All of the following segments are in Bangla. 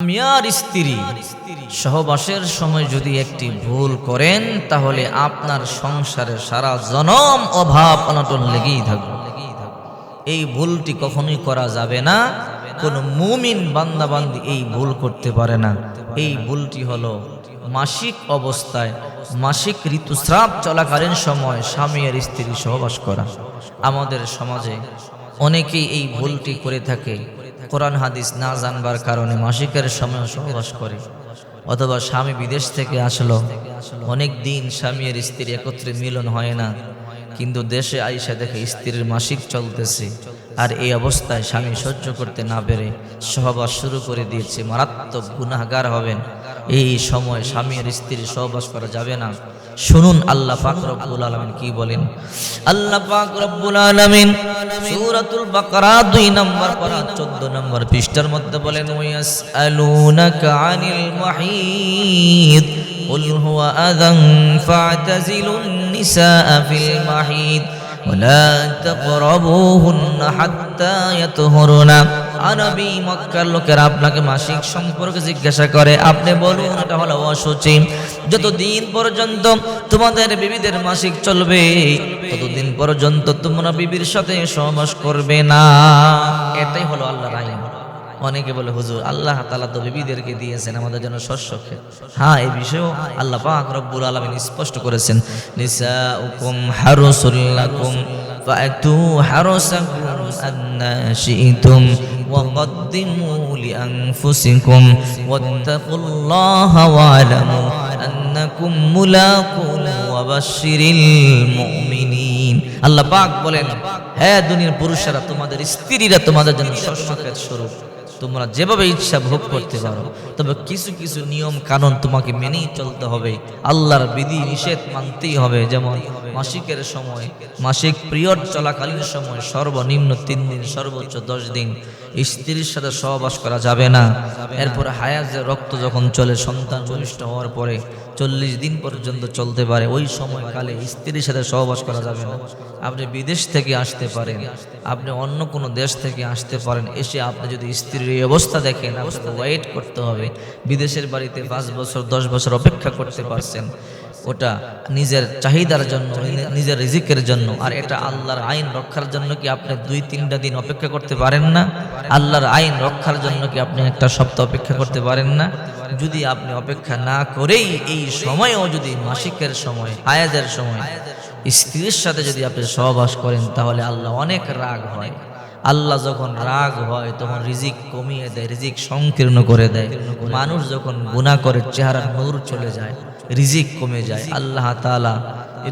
মিয়ার স্ত্রী, সহবাসের সময় যদি একটি ভুল করেন, তাহলে আপনার সংসারে সারা জনম অভাব অনটন লেগেই থাকবে। এই ভুলটি কখনোই করা যাবে না। কোন মুমিন বান্দাবান্দি এই ভুল করতে পারে না। এই ভুলটি হলো মাসিক অবস্থায় মাসিক ঋতুস্রাব চলাকালীন সময় স্বামী আর স্ত্রী সহবাস করা। আমাদের সমাজে অনেকেই এই ভুলটি করে থাকে। কোরআন হাদিস না জানবার কারণে মাসিকের সময় সহবাস করে, অথবা স্বামী বিদেশ থেকে আসলো, অনেক দিন স্বামী আর স্ত্রী একত্রে মিলন হয় না। কিন্তু দেশে আইসা দেখে স্ত্রীর মাসিক চলতেছে। আর এই অবস্থায় স্বামী সহ্য করতে না পেরে সহবাস শুরু করে দিয়েছে। মারাত্মক গুনাহগার হবেন। এই সময় স্বামী আর স্ত্রী সহবাস করা যাবে না। শুনুন আল্লাহ পাক রব্বুল আলামিন কি বলেন? আল্লাহ পাক রব্বুল আলামিন সূরাতুল বাকারা 2 নম্বর পারা 14 নম্বর পৃষ্ঠার মধ্যে বলেন, ওয়াসআলুনাকা আনিল মাহিদ। قل هو أذى فاعتزلوا النساء في المحيط ولا تقربوهن حتى يطهرن আরবি মক্কার লোকেরা আপনাকে মাসিক সম্পর্কে জিজ্ঞাসা করে আপনি বলুন এটা হলো অসুচি যতদিন পর্যন্ত তোমাদের বিবিদের মাসিক চলবে ততদিন পর্যন্ত তোমরা বিবির সাথে সহবাস করবে না এটাই হলো আল্লাহর আইন অনেকে বলে হুজুর আল্লাহ তালা তো বিবিদেরকে দিয়েছেন আমাদের জন্য শস্য খেত হ্যাঁ এই বিষয়েও আল্লাহ পাক রব্বুল আলমিন স্পষ্ট করেছেন নিসা উকুম হারুসুল্লাকুম فأتوا حرسكم أن شئتم وقدموا لأنفسكم واتقوا الله واعلموا أنكم ملاقوه وبشر المؤمنين আল্লাহ পাক বলেন হ্যাঁ দুনিয়ার পুরুষেরা তোমাদের স্ত্রীরা তোমাদের জন্য শস্য খেত স্বরূপ তোমরা যেভাবে ইচ্ছা ভোগ করতে পারো, তবে কিছু কিছু নিয়ম কানুন তোমাকে মেনেই চলতে হবে। আল্লাহর বিধি নিষেধ মানতেই হবে, যেমন মাসিকের সময়, মাসিক পিরিয়ড চলাকালীন সময় সর্বনিম্ন তিন দিন, সর্বোচ্চ দশ দিন স্ত্রীর সাথে সহবাস করা যাবে না। এরপরে হায়াজের রক্ত যখন চলে, সন্তান বলিষ্ঠ হওয়ার পরে চল্লিশ দিন পর্যন্ত চলতে পারে। ওই সময়কালে স্ত্রীর সাথে সহবাস করা যাবে না। আপনি বিদেশ থেকে আসতে পারেন। আপনি অন্য কোনো দেশ থেকে আসতে পারেন। এসে আপনি যদি স্ত্রীর এই অবস্থা দেখেন, আপনাকে ওয়েট করতে হবে। বিদেশের বাড়িতে পাঁচ বছর, দশ বছর অপেক্ষা করতে পারছেন। ওটা নিজের চাহিদার জন্য, নিজের রিজিকের জন্য। আর এটা আল্লাহর আইন রক্ষার জন্য কি আপনি দুই, তিনটা দিন অপেক্ষা করতে পারেন না? আল্লাহর আইন রক্ষার জন্য কি আপনি একটা সপ্তাহ অপেক্ষা করতে পারেন না? যদি আপনি অপেক্ষা না করেই এই সময়ও যদি মাসিকের সময় আয়াদের সময়, স্ত্রীর সাথে যদি আপনি সহবাস করেন, তাহলে আল্লাহ অনেক রাগ হয়। আল্লাহ যখন রাগ হয়, তখন রিজিক কমিয়ে দেয়, রিজিক সংকীর্ণ করে দেয়। মানুষ যখন গুণা করে চেহারা নূর চলে যায়, রিজিক কমে যায়, আল্লাহ তালা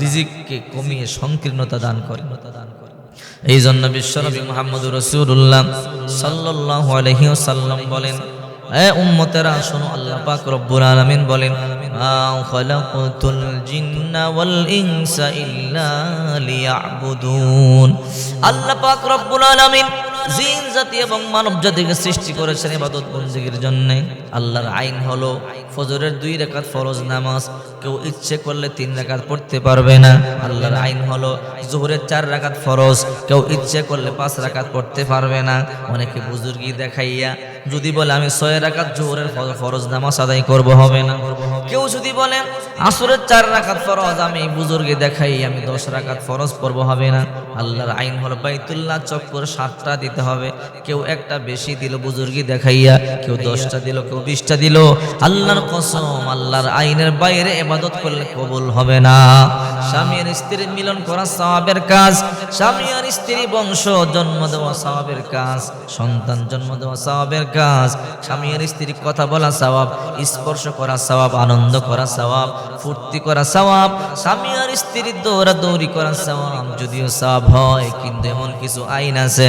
রিজিককে কমিয়ে সংকীর্ণতা দান করে। এই জন্য বিশ্বনবী মোহাম্মদ রসুল্লাহ সাল্লাহ আলহিউসাল্লাম বলেন এ উম্মতেরা শোনো আল্লাহ পাক রব্বুল আলামিন বলেন মা খালাকতুল জিন্না ওয়াল ইনসা জিন জাতি এবং মানব জাতিকে সৃষ্টি করেছেন ইবাদত বন্দেগীর জন্য। আল্লাহর আইন হলো ফজরের দুই রাকাত ফরজ নামাজ। কেউ ইচ্ছে করলে তিন রাকাত পড়তে পারবে না। আল্লাহর আইন হলো জোহরের চার রাকাত ফরজ। কেউ ইচ্ছে করলে পাঁচ রাকাত পড়তে পারবে না। অনেকে বুজুর্গি দেখাইয়া, যদি বলে, আমি ছয় রাকাত জোহরের ফরজ নামাজ আদায় করব, হবে না। কেউ যদি বলে, আসরের চার রাকাত ফরজ আমি বুজুর্গে দেখাই, আমি দশ রাখাত ফরজ পড়ব, হবে না। আল্লাহর আইন হলো বাইতুল্লাহ চক্কর সাতটা দিতে হবে। কেউ একটা বেশি দিল বুজুর্গি দেখাইয়া, কেউ দশটা দিল, কেউ বিশটা দিল। আল্লাহর কসম, আল্লাহর আইনের বাইরে এবাদত করলে কবুল হবে না। স্বামী আর স্ত্রীর মিলন করা সওয়াবের কাজ, স্বামী আর স্ত্রী বংশ, জন্ম দেওয়া সওয়াবের কাজ, সন্তান জন্ম দেওয়া সওয়াবের কাজ, স্বামী আর স্ত্রী কথা বলা সওয়াব স্পর্শ করা সওয়াব আনন্দ করা সওয়াব ফুর্তি করা সওয়াব স্বামী আর স্ত্রী দৌড়াদৌড়ি করা সওয়াব যদিও সওয়াব হয়, কিন্তু এমন কিছু আইন আছে,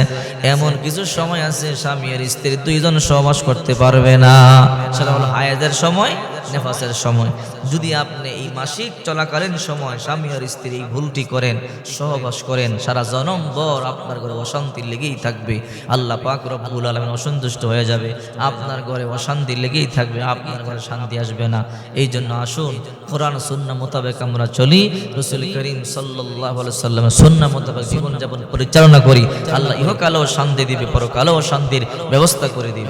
এমন কিছু সময় আছে স্বামী আর স্ত্রী দুইজন সহবাস করতে পারবে না। সেটা হলো হায়াদের সময়, নেফাসের সময়। যদি আপনি এই মাসিক চলাকালীন সময় স্বামী আর স্ত্রী ভুলটি করেন, সহবাস করেন, সারা জনম বর আপনার ঘরে অশান্তি লেগেই থাকবে। আল্লাহ পাক রব্বুল আলমিন অসন্তুষ্ট হয়ে যাবে। আপনার ঘরে অশান্তি লেগেই থাকবে, আপনার ঘরে শান্তি আসবে না। এই জন্য আসুন, কোরআন সুন্না মোতাবেক আমরা চলি। রসুল করিম সাল্লাহ সাল্লামের সুন্না মোতাবেক জীবনযাপন পরিচালনা করি। আল্লাহ ইহকালেও শান্তি দিবে, পরকালেও শান্তির ব্যবস্থা করে দিবে।